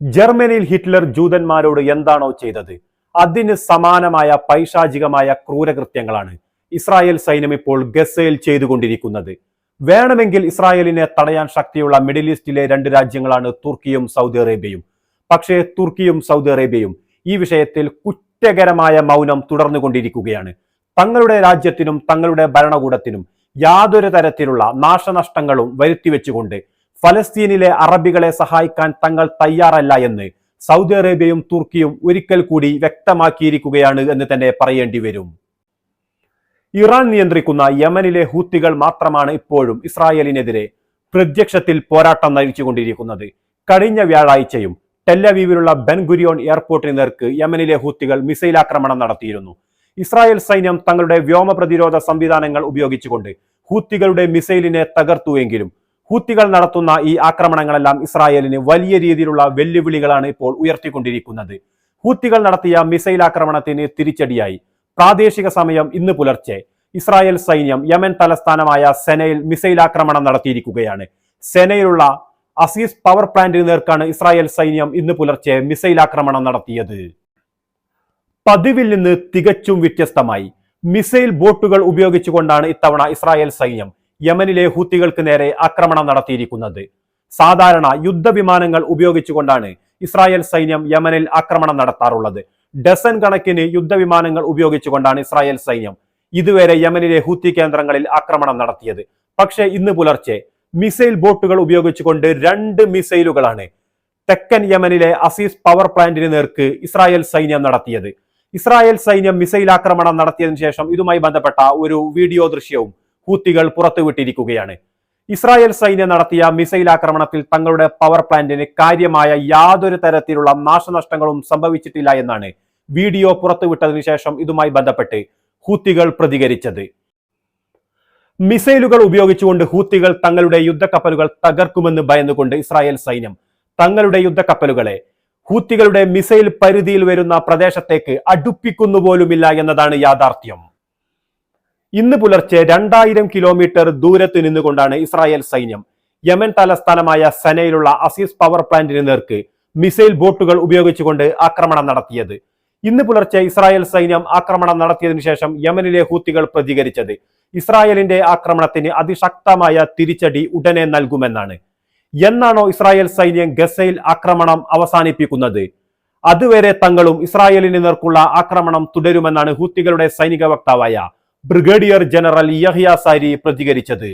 ജർമ്മനിയിൽ ഹിറ്റ്ലർ ജൂതന്മാരോട് എന്താണോ ചെയ്തത്? അതിന് സമാനമായ പൈശാചികമായ ക്രൂരകൃത്യങ്ങളാണ് ഇസ്രായേൽ സൈന്യം ഇപ്പോൾ ഗസയിൽ ചെയ്തുകൊണ്ടിരിക്കുന്നത്. വേണമെങ്കിൽ ഇസ്രായേലിനെ തടയാൻ ശക്തിയുള്ള മിഡിൽ ഈസ്റ്റിലെ രണ്ട് രാജ്യങ്ങളാണ് തുർക്കിയും സൗദി അറേബ്യയും. പക്ഷേ തുർക്കിയും സൗദി അറേബ്യയും ഈ വിഷയത്തിൽ കുറ്റകരമായ മൗനം തുടർന്നുകൊണ്ടിരിക്കുകയാണ്. തങ്ങളുടെ രാജ്യത്തിനും തങ്ങളുടെ ഭരണകൂടത്തിനും യാതൊരു തരത്തിലുള്ള നാശനഷ്ടങ്ങളും വരുത്തിവെച്ചുകൊണ്ട് ഫലസ്തീനിലെ അറബികളെ സഹായിക്കാൻ തങ്ങൾ തയ്യാറല്ല എന്ന് സൗദി അറേബ്യയും തുർക്കിയും ഒരിക്കൽ കൂടി വ്യക്തമാക്കിയിരിക്കുകയാണ് എന്ന് തന്നെ പറയേണ്ടി വരും. ഇറാൻ നിയന്ത്രിക്കുന്ന യമനിലെ ഹൂത്തികൾ മാത്രമാണ് ഇപ്പോഴും ഇസ്രായേലിനെതിരെ പ്രത്യക്ഷത്തിൽ പോരാട്ടം നയിച്ചുകൊണ്ടിരിക്കുന്നത്. കഴിഞ്ഞ വ്യാഴാഴ്ചയും ടെല്ലവീവിലുള്ള ബെൻഗുരിയോൺ എയർപോർട്ടിന് നേർക്ക് യമനിലെ ഹൂത്തികൾ മിസൈൽ ആക്രമണം നടത്തിയിരുന്നു. ഇസ്രായേൽ സൈന്യം തങ്ങളുടെ വ്യോമ പ്രതിരോധ സംവിധാനങ്ങൾ ഉപയോഗിച്ചുകൊണ്ട് ഹൂത്തികളുടെ മിസൈലിനെ തകർത്തുവെങ്കിലും ഹൂത്തികൾ നടത്തുന്ന ഈ ആക്രമണങ്ങളെല്ലാം ഇസ്രായേലിന് വലിയ രീതിയിലുള്ള വെല്ലുവിളികളാണ് ഇപ്പോൾ ഉയർത്തിക്കൊണ്ടിരിക്കുന്നത്. ഹൂത്തികൾ നടത്തിയ മിസൈൽ ആക്രമണത്തിന് തിരിച്ചടിയായി. പ്രാദേശിക സമയം ഇന്ന് പുലർച്ചെ. ഇസ്രായേൽ സൈന്യം യമൻ തലസ്ഥാനമായ സെനയിൽ മിസൈൽ ആക്രമണം നടത്തിയിരിക്കുകയാണ്. സെനയിലുള്ള അസീസ് പവർ പ്ലാന്റിന് നേർക്കാണ് ഇസ്രായേൽ സൈന്യം ഇന്ന് പുലർച്ചെ മിസൈൽ ആക്രമണം നടത്തിയത്. പതിവിൽ നിന്ന് തികച്ചും വ്യത്യസ്തമായി. മിസൈൽ ബോട്ടുകൾ ഉപയോഗിച്ചുകൊണ്ടാണ് ഇത്തവണ ഇസ്രായേൽ സൈന്യം യമനിലെ ഹൂത്തികൾക്ക് നേരെ ആക്രമണം നടത്തിയിരിക്കുന്നത്. സാധാരണ യുദ്ധവിമാനങ്ങൾ ഉപയോഗിച്ചുകൊണ്ടാണ് ഇസ്രായേൽ സൈന്യം യമനിൽ ആക്രമണം നടത്താറുള്ളത്. ഡസൻ കണക്കിന് യുദ്ധവിമാനങ്ങൾ ഉപയോഗിച്ചുകൊണ്ടാണ് ഇസ്രായേൽ സൈന്യം ഇതുവരെ യമനിലെ ഹൂത്തി കേന്ദ്രങ്ങളിൽ ആക്രമണം നടത്തിയത്. പക്ഷേ ഇന്ന് പുലർച്ചെ മിസൈൽ ബോട്ടുകൾ ഉപയോഗിച്ചുകൊണ്ട് രണ്ട് മിസൈലുകളാണ് തെക്കൻ യമനിലെ അസീസ് പവർ പ്ലാന്റിന് നേർക്ക് ഇസ്രായേൽ സൈന്യം നടത്തിയത്. ഇസ്രായേൽ സൈന്യം മിസൈൽ ആക്രമണം നടത്തിയതിനു ശേഷം ഇതുമായി ബന്ധപ്പെട്ട ഒരു വീഡിയോ ദൃശ്യവും ഹൂത്തികൾ പുറത്തുവിട്ടിരിക്കുകയാണ്. ഇസ്രായേൽ സൈന്യം നടത്തിയ മിസൈൽ ആക്രമണത്തിൽ തങ്ങളുടെ പവർ പ്ലാന്റിന് കാര്യമായ യാതൊരു തരത്തിലുള്ള നാശനഷ്ടങ്ങളും സംഭവിച്ചിട്ടില്ല എന്നാണ് വീഡിയോ പുറത്തുവിട്ടതിനു ശേഷം ഇതുമായി ബന്ധപ്പെട്ട് ഹൂത്തികൾ പ്രതികരിച്ചത്. മിസൈലുകൾ ഉപയോഗിച്ചുകൊണ്ട് ഹൂത്തികൾ തങ്ങളുടെ യുദ്ധക്കപ്പലുകൾ തകർക്കുമെന്ന് ഭയന്നുകൊണ്ട് ഇസ്രായേൽ സൈന്യം തങ്ങളുടെ യുദ്ധക്കപ്പലുകളെ ഹൂത്തികളുടെ മിസൈൽ പരിധിയിൽ വരുന്ന പ്രദേശത്തേക്ക് അടുപ്പിക്കുന്നു പോലുമില്ല എന്നതാണ് യാഥാർത്ഥ്യം. ഇന്ന് പുലർച്ചെ രണ്ടായിരം കിലോമീറ്റർ ദൂരത്ത് നിന്നുകൊണ്ടാണ് ഇസ്രായേൽ സൈന്യം യമൻ തലസ്ഥാനമായ സനയിലുള്ള അസീസ് പവർ പ്ലാന്റിന് നേർക്ക് മിസൈൽ ബോട്ടുകൾ ഉപയോഗിച്ചുകൊണ്ട് ആക്രമണം നടത്തിയത്. ഇന്ന് പുലർച്ചെ ഇസ്രായേൽ സൈന്യം ആക്രമണം നടത്തിയതിനു ശേഷം യമനിലെ ഹൂത്തികൾ പ്രതികരിച്ചത്. ഇസ്രായേലിന്റെ ആക്രമണത്തിന് അതിശക്തമായ തിരിച്ചടി ഉടനെ നൽകുമെന്നാണ്. എന്നാണോ ഇസ്രായേൽ സൈന്യം ഗസയിൽ ആക്രമണം അവസാനിപ്പിക്കുന്നത്? അതുവരെ തങ്ങളും ഇസ്രായേലിന് നേർക്കുള്ള ആക്രമണം തുടരുമെന്നാണ് ഹൂത്തികളുടെ സൈനിക വക്താവായ ബ്രിഗേഡിയർ ജനറൽ യഹിയ സാരി പ്രതികരിച്ചത്.